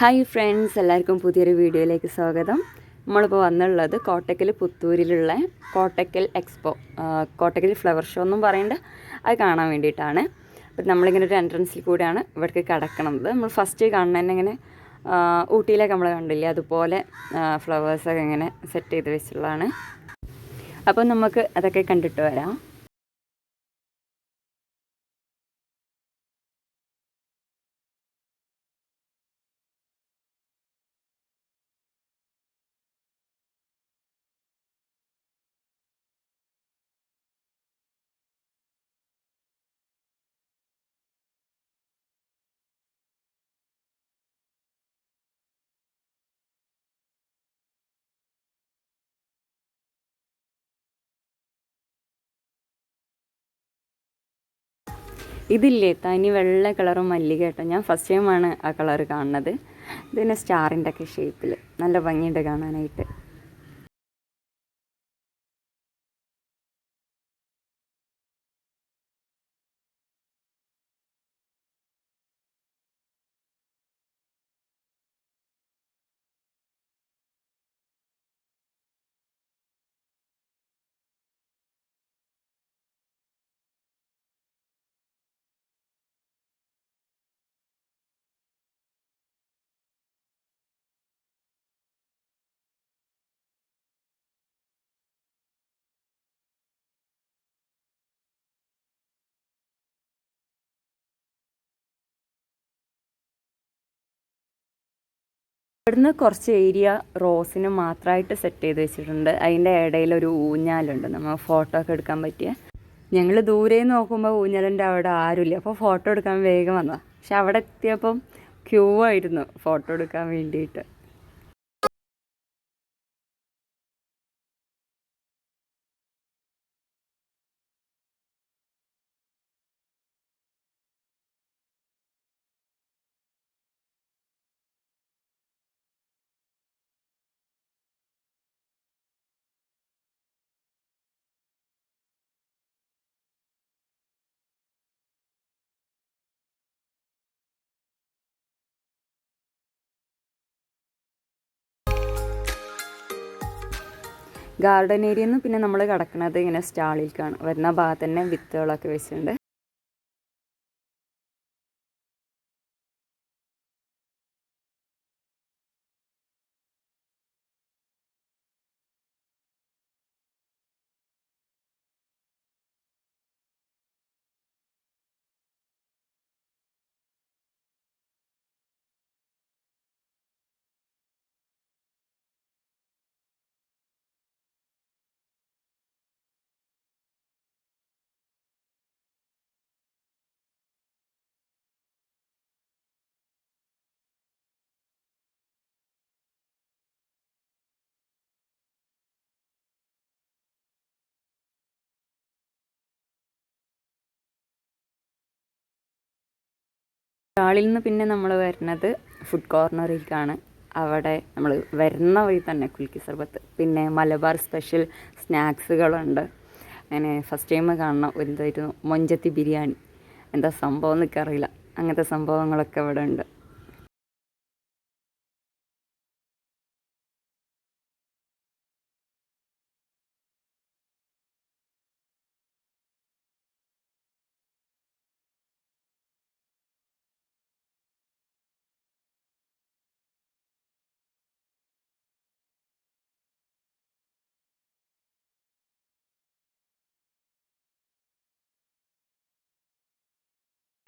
Hi friends എല്ലാവർക്കും പുതിയൊരു വീഡിയോയിലേക്ക് സ്വാഗതം. നമ്മളിപ്പോൾ വന്നുള്ളത് Kottakkal പുത്തൂരിലുള്ള Kottakkal expo Kottakkal flower show എന്നും പറയേണ്ട. അത് കാണാൻ വേണ്ടിയിട്ടാണ്. അപ്പം നമ്മളിങ്ങനെ ഒരു എൻട്രൻസിൽ കൂടെയാണ് ഇവിടേക്ക് കിടക്കണത്. നമ്മൾ ഫസ്റ്റ് കാണുന്നതന്നെ ഇങ്ങനെ ഊട്ടിയിലേക്ക് നമ്മൾ കണ്ടില്ലേ? അതുപോലെ ഫ്ലവേഴ്സൊക്കെ ഇങ്ങനെ സെറ്റ് ചെയ്ത് വെച്ചുള്ളതാണ് അപ്പോൾ നമുക്ക് അതൊക്കെ കണ്ടിട്ട് വരാം. ഇതില്ലേ തനി വെള്ള കളറും മല്ലിക കേട്ടോ. ഞാൻ ഫസ്റ്റ് ടൈമാണ് ആ കളർ കാണുന്നത്. ഇതിന് സ്റ്റാറിന്റെ ഒക്കെ ഷേപ്പിൽ നല്ല ഭംഗിയുണ്ട് കാണാനായിട്ട്. ഇവിടുന്ന് കുറച്ച് ഏരിയ റോസിന് മാത്രമായിട്ട് സെറ്റ് ചെയ്ത് വെച്ചിട്ടുണ്ട്. അതിന്റെ ഇടയിൽ ഒരു ഊഞ്ഞാലുണ്ട്. നമ്മൾ ഫോട്ടോ ഒക്കെ എടുക്കാൻ പറ്റിയ. ഞങ്ങൾ ദൂരെ നോക്കുമ്പോൾ ഊഞ്ഞാലിന്റെ അവിടെ ആരുമില്ല. അപ്പോൾ ഫോട്ടോ എടുക്കാൻ വേഗം വന്നതാണ് പക്ഷെ അവിടെ എത്തിയപ്പം ക്യൂ ആയിരുന്നു ഫോട്ടോ എടുക്കാൻ വേണ്ടിയിട്ട്. ഗാർഡൻ ഏരിയയിൽ നിന്ന് പിന്നെ നമ്മൾ കിടക്കുന്നത് ഇങ്ങനെ സ്റ്റാളിലേക്കാണ് വരുന്ന ഭാഗത്ത് തന്നെ വിത്തുകളൊക്കെ വെച്ചിട്ടുണ്ട്. സ്റ്റാളിൽ നിന്ന് പിന്നെ നമ്മൾ വരുന്നത് ഫുഡ് കോർണറിലേക്കാണ് അവിടെ നമ്മൾ വരുന്ന വഴി തന്നെ കുൽക്കി സർബത്ത്. പിന്നെ മലബാർ സ്പെഷ്യൽ സ്നാക്സുകളുണ്ട്. അങ്ങനെ ഫസ്റ്റ് ടൈം കാണണം എന്തായിരുന്നു മൊഞ്ചത്തി ബിരിയാണി. എന്താ സംഭവം എന്നൊക്കെ അറിയില്ല. അങ്ങനത്തെ സംഭവങ്ങളൊക്കെ ഇവിടെ ഉണ്ട്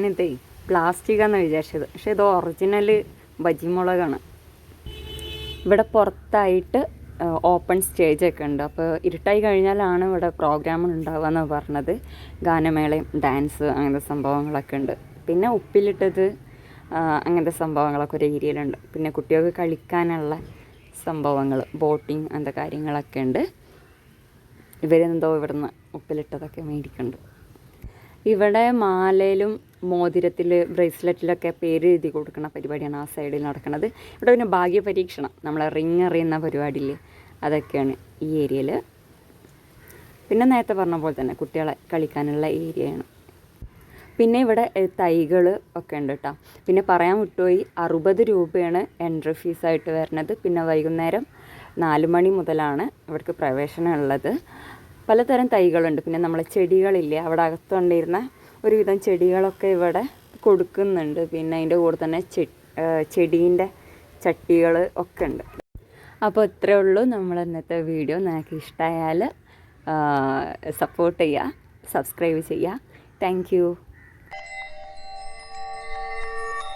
ഇതേ പ്ലാസ്റ്റിക്കാന്ന് വിചാരിച്ചത്. പക്ഷെ ഇത് ഒറിജിനൽ ബജിമുളകാണ്. ഇവിടെ പുറത്തായിട്ട് ഓപ്പൺ സ്റ്റേജ് ഒക്കെ ഉണ്ട്. അപ്പോൾ ഇരുട്ടായി കഴിഞ്ഞാലാണ് ഇവിടെ പ്രോഗ്രാം ഉണ്ടാവുക എന്ന് പറഞ്ഞത്. ഗാനമേളയും ഡാൻസ് അങ്ങനത്തെ സംഭവങ്ങളൊക്കെ ഉണ്ട്. പിന്നെ ഉപ്പിലിട്ടത് അങ്ങനത്തെ സംഭവങ്ങളൊക്കെ ഒരു ഏരിയയിലുണ്ട്. പിന്നെ കുട്ടികൾക്ക് കളിക്കാനുള്ള സംഭവങ്ങൾ ബോട്ടിങ് അങ്ങനത്തെ കാര്യങ്ങളൊക്കെ ഉണ്ട്. ഇവരെന്തോ ഇവിടുന്ന് ഉപ്പിലിട്ടതൊക്കെ മേടിക്കുന്നുണ്ട്. ഇവിടെ മാലയിലും മോതിരത്തിൽ ബ്രേസ്ലെറ്റിലൊക്കെ പേര് എഴുതി കൊടുക്കുന്ന പരിപാടിയാണ് ആ സൈഡിൽ നടക്കുന്നത് ഇവിടെ പിന്നെ ഭാഗ്യ പരീക്ഷണം നമ്മളെ റിങ് എറിയുന്ന പരിപാടിയിൽ അതൊക്കെയാണ് ഈ ഏരിയയിൽ പിന്നെ നേരത്തെ പറഞ്ഞ പോലെ തന്നെ കുട്ടികളെ കളിക്കാനുള്ള ഏരിയയാണ്. പിന്നെ ഇവിടെ തൈകൾ ഒക്കെ ഉണ്ട് കേട്ടോ പിന്നെ പറയാൻ വിട്ടുപോയി അറുപത് രൂപയാണ് എൻട്രി ഫീസായിട്ട് വരുന്നത്. പിന്നെ വൈകുന്നേരം നാല് മണി മുതലാണ് ഇവിടേക്ക് പ്രവേശനം ഉള്ളത്. പലതരം തൈകളുണ്ട്. പിന്നെ നമ്മളെ ചെടികളില്ലേ അവിടെ അകത്തുകൊണ്ടിരുന്ന ഒരുവിധം ചെടികളൊക്കെ ഇവിടെ കൊടുക്കുന്നുണ്ട്. പിന്നെ അതിന്റെ കൂടെ തന്നെ ചെടീന്റെ ചട്ടികൾ ഒക്കെ ഉണ്ട്. അപ്പോൾ ഇത്രയേ ഉള്ളൂ നമ്മൾ ഇന്നത്തെ വീഡിയോ. നിങ്ങൾക്ക് ഇഷ്ടമായാൽ സപ്പോർട്ട് ചെയ്യുക സബ്സ്ക്രൈബ് ചെയ്യുക. താങ്ക്